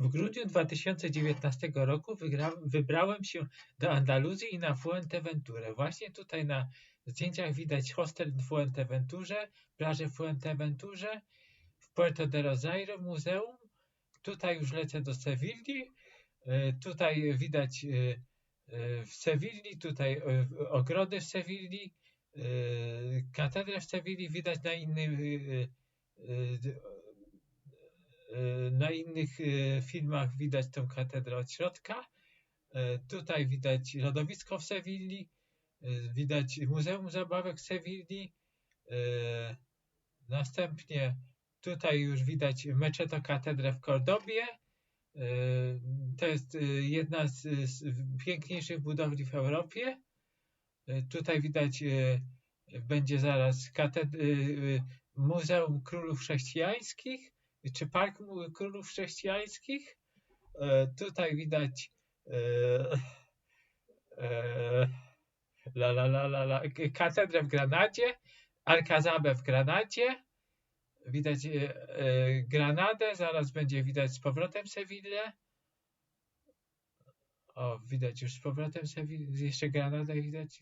W grudniu 2019 roku wybrałem się do Andaluzji i na Fuerteventurę. Właśnie tutaj na zdjęciach widać hostel w Fuerteventurze, plażę w Fuerteventurze, w Puerto de Rosario muzeum. Tutaj już lecę do Sewilli. E, Tutaj widać e, e, w Sewilli, tutaj ogrody w Sewilli, katedrę w Sewilli widać na innym na innych e, filmach widać tę katedrę od środka. E, Tutaj widać lodowisko w Sewilli, e, widać Muzeum Zabawek w Sewilli. Następnie tutaj już widać Meczeto Katedrę w Kordobie. To jest jedna z, z piękniejszych budowli w Europie. Tutaj widać, będzie zaraz kated- e, Muzeum Królów Chrześcijańskich, czy Park Królów Chrześcijańskich. E, Tutaj widać e, e, la, la, la, la, la, katedrę w Granadzie, Alcazabę w Granadzie. Widać Granadę, zaraz będzie widać z powrotem Sewillę. O, widać już z powrotem Sewillę, jeszcze Granadę widać.